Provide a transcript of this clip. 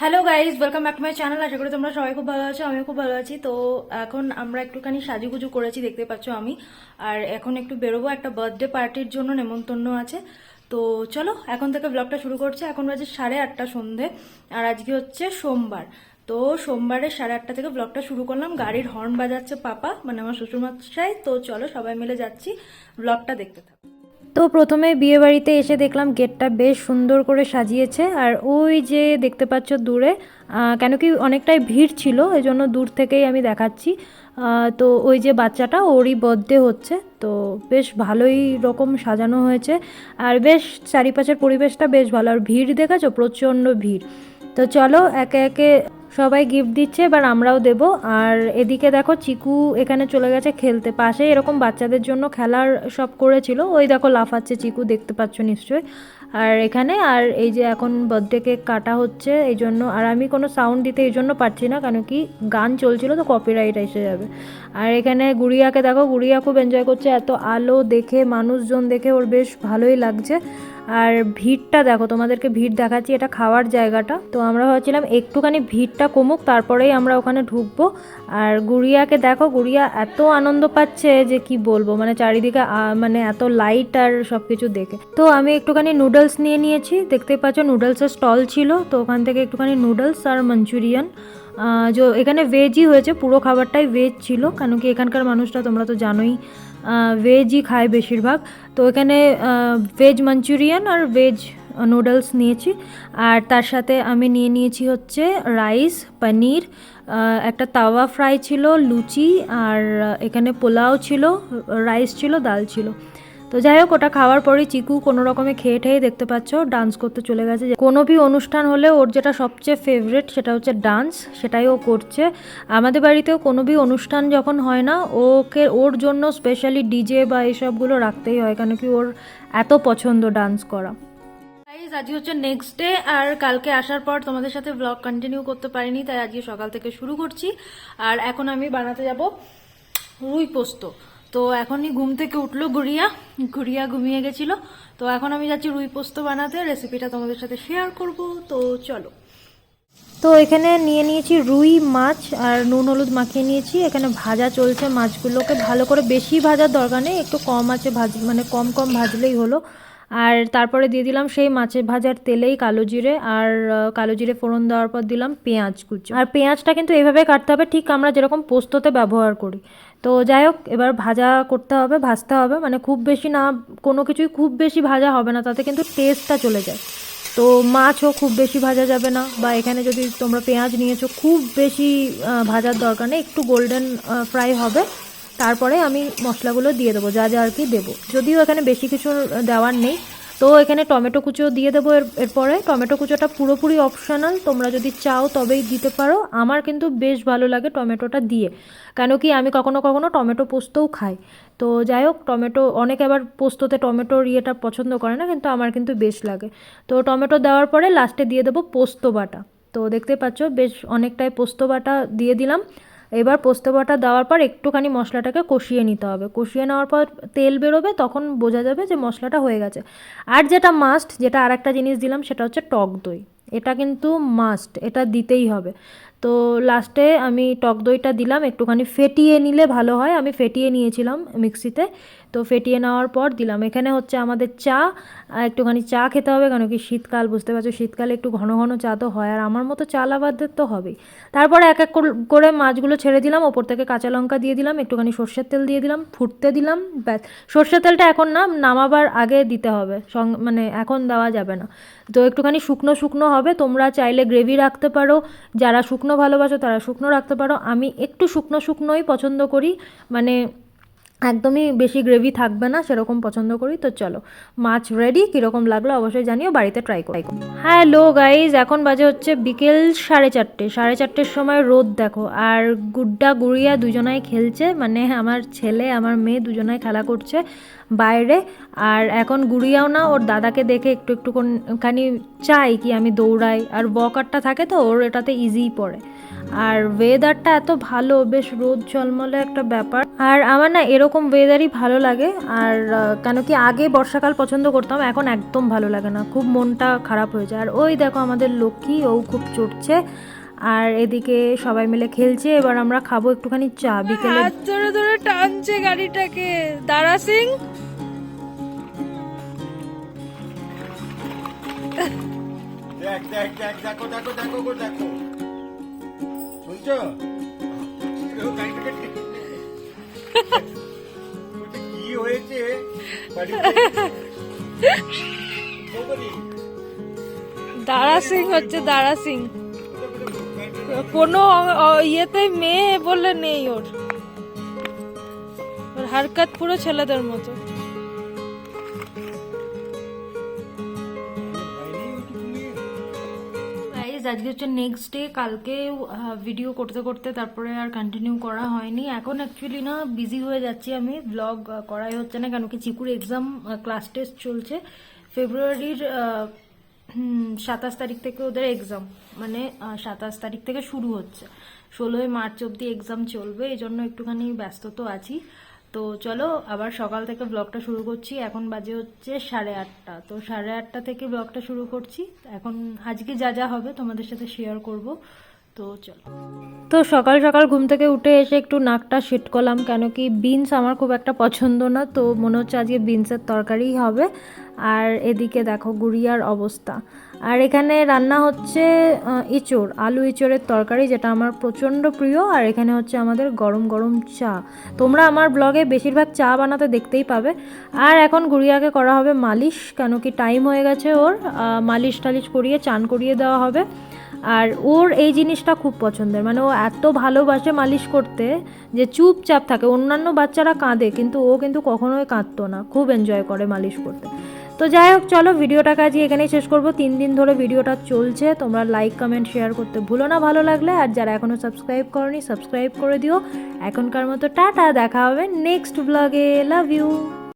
Hello guys welcome back to my channel আশা করি তোমরা সবাই খুব ভালো আছো, আমিও খুব ভালো আছি। তো এখন আমরা একটুখানি সাজুগুজু করেছি, দেখতে পাচ্ছ আমি। আর এখন একটু বেরোবো, একটা বার্থডে পার্টির জন্য নেমন্তন্ন আছে। তো চলো, এখন থেকে ব্লগটা শুরু করছে। এখন বাজে সাড়ে আটটা সন্ধে, আর আজকে হচ্ছে সোমবার। তো সোমবারে সাড়ে আটটা থেকে ব্লগটা শুরু করলাম। গাড়ির হর্ন বাজাচ্ছে পাপা মানে আমার শ্বশুরমশাই। তো চলো, সবাই মিলে যাচ্ছি ব্লগটা দেখতে থাকো। তো প্রথমে বিয়ে বাড়িতে এসে দেখলাম গেটটা বেশ সুন্দর করে সাজিয়েছে, আর ওই যে দেখতে পাচ্ছ দূরে কেন কি অনেকটাই ভিড় ছিল এই জন্য দূর থেকেই আমি দেখাচ্ছি। তো ওই যে বাচ্চাটা, ওরই বার্থডে হচ্ছে, তো বেশ ভালোই রকম সাজানো হয়েছে, আর বেশ চারিপাশের পরিবেশটা বেশ ভালো, আর ভিড় দেখেছ? প্রচণ্ড ভিড়। তো চলো একে একে সবাই গিফট দিচ্ছে, এবার আমরাও দেব। আর এদিকে দেখো চিকু এখানে চলে গেছে খেলতে। পাশে এরকম বাচ্চাদের জন্য খেলার সব করেছিল। ওই দেখো লাফাচ্ছে চিকু, দেখতে পাচ্ছ নিশ্চয়ই। আর এখানে, আর এই যে এখন বার্থডে কেক কাটা হচ্ছে, এই জন্য আর আমি কোনো সাউন্ড দিতে এই জন্য পারছি না, কেন কি গান চলছিল তো কপিরাইট এসে যাবে। আর এখানে গুড়িয়াকে দেখো, গুড়িয়া খুব এনজয় করছে। এত আলো দেখে, মানুষজন দেখে ওর বেশ ভালোই লাগছে। আর ভিড়টা দেখো, তোমাদেরকে ভিড় দেখাচ্ছি, এটা খাওয়ার জায়গাটা। তো আমরা ভাবছিলাম একটুখানি ভিড়টা কমুক, তারপরেই আমরা ওখানে ঢুকবো। আর গুড়িয়াকে দেখো, গুড়িয়া এত আনন্দ পাচ্ছে যে কি বলব মানে চারিদিকে মানে এত লাইট আর সব কিছু দেখে। তো আমি একটুখানি নুডলস নিয়ে নিয়েছি দেখতেই পাচ্ছ নুডলসের স্টল ছিল, তো ওখান থেকে একটুখানি নুডলস আর মাঞ্চুরিয়ান এখানে ভেজই হয়েছে, পুরো খাবারটাই ভেজ ছিল কেন কি এখানকার মানুষরা তোমরা তো জানোই ভেজই খায় বেশিরভাগ। তো এখানে ভেজ মাঞ্চুরিয়ান আর ভেজ নুডলস নিয়েছি। আর তার সাথে আমি নিয়ে নিয়েছি হচ্ছে রাইস পনির একটা তাওয়া ফ্রাই ছিল, লুচি, আর এখানে পোলাও ছিল রাইস ছিল, ডাল ছিল। তো যাই হোক, ওটা খাওয়ার পরেই চিকু কোনো রকমে খেয়ে ঠেয়ে দেখতে পাচ্ছ ডান্স করতে চলে গেছে। কোনো ভি অনুষ্ঠান হলে ওর যেটা সবচেয়ে ফেভারেট সেটা হচ্ছে ডান্স সেটাই ও করছে। আমাদের বাড়িতেও কোনো ভি অনুষ্ঠান যখন হয় না, ওকে, ওর জন্য স্পেশালি ডিজে বা এইসবগুলো রাখতেই হয়, কেন কি ওর এত পছন্দ ডান্স করা। গাইজ আজকে হচ্ছে নেক্সট ডে আর কালকে আসার পর তোমাদের সাথে ব্লগ কন্টিনিউ করতে পারিনি, তাই আজকে সকাল থেকে শুরু করছি। আর এখন আমি বানাতে যাব রুই পোস্ত। তো এখনই ঘুম থেকে উঠল গুড়িয়া। গুড়িয়া ঘুমিয়ে গেছিল। তো এখন আমি যাচ্ছি রুই পোস্ত বানাতে। রেসিপিটা তোমাদের সাথে শেয়ার করব। তো চলো। তো এখানে নিয়ে নিয়েছি রুই মাছ আর নুন হলুদ মাখিয়ে নিয়েছি। এখানে ভাজা চলছে মাছগুলোকে। ভালো করে বেশি ভাজার দরকার নেই। একটু কম আছে ভাজ মানে কম কম ভাজলেই হলো। আর তারপরে দিয়ে দিলাম সেই মাছের ভাজার তেলেই কালো জিরে আর কালো জিরে ফোড়ন দেওয়ার পর দিলাম পেঁয়াজ কুচি। আর পেঁয়াজটা কিন্তু এভাবে কাটতে হবে। ঠিক আমরা যেরকম পোস্ততে ব্যবহার করি। তো যাই হোক, এবার ভাজা করতে হবে, ভাজতে হবে। মানে খুব বেশি না, কোনো কিছুই খুব বেশি ভাজা হবে না, তাতে কিন্তু টেস্টটা চলে যায়। তো মাছও খুব বেশি ভাজা যাবে না, বা এখানে যদি তোমরা পেঁয়াজ নিয়েছো, খুব বেশি ভাজার দরকার নেই, একটু গোল্ডেন ফ্রাই হবে। তারপরে আমি মশলাগুলো দিয়ে দেবো, যা যা আর কি দেবো। যদিও এখানে বেশি কিছু দেওয়ার নেই তো এখানে টমেটো কুচো দিয়ে দেবো এর, এরপরে। টমেটো কুচোটা পুরোপুরি অপশনাল তোমরা যদি চাও তবেই দিতে পারো। আমার কিন্তু বেশ ভালো লাগে টমেটোটা দিয়ে। কেন কি আমি কখনো কখনো টমেটো পোস্তও খাই। তো যাই হোক, টমেটো, অনেকে আবার পোস্ততে টমেটোর ইয়েটা পছন্দ করে না, কিন্তু আমার কিন্তু বেশ লাগে। তো টমেটো দেওয়ার পরে লাস্টে দিয়ে দেবো পোস্ত বাটা। তো দেখতে পাচ্ছ, বেশ অনেকটাই পোস্ত বাটা দিয়ে দিলাম। এবার পোস্ত বাটা দেওয়ার পর একটুখানি মশলাটাকে কষিয়ে নিতে হবে। কষিয়ে নেওয়ার পর তেল বেরোবে, তখন বোঝা যাবে যে মশলাটা হয়ে গেছে। আর যেটা মাস্ট যেটা আর একটা জিনিস দিলাম, সেটা হচ্ছে টক দই। এটা কিন্তু মাস্ট এটা দিতেই হবে। তো লাস্টে আমি টক দইটা দিলাম, একটুখানি ফেটিয়ে নিলে ভালো হয়। আমি ফেটিয়ে নিয়েছিলাম মিক্সিতে। তো ফেটিয়ে নেওয়ার পর দিলাম। এখানে হচ্ছে আমাদের চা একটুখানি চা খেতে হবে কেন কি শীতকাল, বুঝতে পারছ? শীতকালে একটু ঘন ঘন চা তো হয়, আর আমার মতো চা লাভারদের তো হবেই। তারপরে এক এক করে মাছগুলো ছেড়ে দিলাম, ওপর থেকে কাঁচা লঙ্কা দিয়ে দিলাম, একটুখানি সর্ষের তেল দিয়ে দিলাম, ফুটতে দিলাম, ব্যাস। সর্ষের তেলটা এখন না, নামাবার আগে দিতে হবে মানে এখন দেওয়া যাবে না। তো একটুখানি শুকনো শুকনো হবে, তোমরা চাইলে গ্রেভি রাখতে পারো, যারা শুকনো ভালোবাসো তারা শুকনো রাখতে পারো। আমি একটু শুকনো শুকনোই পছন্দ করি মানে একদমই বেশি গ্রেভি থাকবে না, সেরকম পছন্দ করি। তো চলো, মাছ রেডি কীরকম লাগল অবশ্যই জানিও, বাড়িতে ট্রাই করি। হ্যালো গাইজ এখন বাজে হচ্ছে বিকেল সাড়ে চারটে। সাড়ে চারটের সময় রোদ দেখো, আর গুড্ডা গুড়িয়া দুজনাই খেলছে মানে আমার ছেলে, আমার মেয়ে দুজনাই খেলা করছে বাইরে। আর এখন গুড়িয়াও না, ওর দাদাকে দেখে একটু একটুখানি চাই কি আমি দৌড়াই। আর ওয়াকারটা থাকে তো, ওর এটাতে ইজিই পড়ে। আর ওয়েদারটা এত ভালো বেশ রোদ ঝলমলে একটা ব্যাপার। আর আমার না এরকম ওয়েদারই ভালো লাগে। আর কেন কি আগে বর্ষাকাল পছন্দ করতাম এখন একদম ভালো লাগে না। খুব মনটা খারাপ হয়ে যায়। আর ওই দেখো আমাদের লক্ষ্মী ও খুব চড়ছে। আর এদিকে সবাই মিলে খেলছে। এবার আমরা খাব একটুখানি চা বিকেলে। হাত ধরে ধরে টানছে গাড়িটাকে। দারা সিং। দেখ দেখ দেখ দেখো দেখো দেখো দেখো। বলি, দারা সিং হচ্ছে দারা সিং। কোনো ইয়েতে মেয়ে বলে নেই ওর। হারকাত পুরো ছেলেদের মতো। আজকে হচ্ছে নেক্সট ডে কালকে ভিডিও করতে করতে তারপরে আর কন্টিনিউ করা হয়নি। এখন অ্যাকচুয়ালি না বিজি হয়ে যাচ্ছি আমি। ব্লগ করাই হচ্ছে না কেন কি চিকুর এক্সাম ক্লাস টেস্ট চলছে। ফেব্রুয়ারির সাতাশ তারিখ থেকে ওদের এক্সাম মানে সাতাশ তারিখ থেকে শুরু হচ্ছে। ষোলোই মার্চ অবধি এক্সাম চলবে এই জন্য একটুখানি ব্যস্ত তো আছি। তো চলো, আবার সকাল থেকে ব্লগটা শুরু করছি। এখন বাজে হচ্ছে সাড়ে আটটা। তো সাড়ে আটটা থেকে ব্লগটা শুরু করছি। এখন আজকে যা যা হবে তোমাদের সাথে শেয়ার করব। তো চলো। তো সকাল সকাল ঘুম থেকে উঠে এসে একটু নাকটা সেট করলাম, কেন কি বিনস আমার খুব একটা পছন্দ না, তো মনে হচ্ছে আজকে বিনসের তরকারিই হবে। আর এদিকে দেখো গুড়িয়ার অবস্থা। আর এখানে রান্না হচ্ছে ইঁচড়, আলু ইঁচড়ের তরকারি, যেটা আমার প্রচণ্ড প্রিয়, আর এখানে হচ্ছে আমাদের গরম গরম চা। তোমরা আমার ব্লগে বেশিরভাগ চা বানাতে দেখতেই পাবে। আর এখন গুড়িয়াকে করা হবে মালিশ, কেন কি টাইম হয়ে গেছে ওর মালিশ টালিশ করিয়ে, চান করিয়ে দেওয়া হবে। আর ওর এই জিনিসটা খুব পছন্দের। মানে ও এত ভালোবাসে মালিশ করতে যে চুপচাপ থাকে। অন্যান্য বাচ্চারা কাঁদে, কিন্তু ও কিন্তু কখনোই কাঁদতো না। খুব এনজয় করে মালিশ করতে। তো যাই হোক, চলো ভিডিওটাকে আজকে এখানেই শেষ করব। তিন দিন ধরে ভিডিওটা চলছে। তোমরা লাইক কমেন্ট শেয়ার করতে ভুলো না ভালো লাগলে। আর যারা এখনও সাবস্ক্রাইব করনি সাবস্ক্রাইব করে দিও। এখনকার মতো টাটা, দেখা হবে নেক্সট ব্লগে লাভ ইউ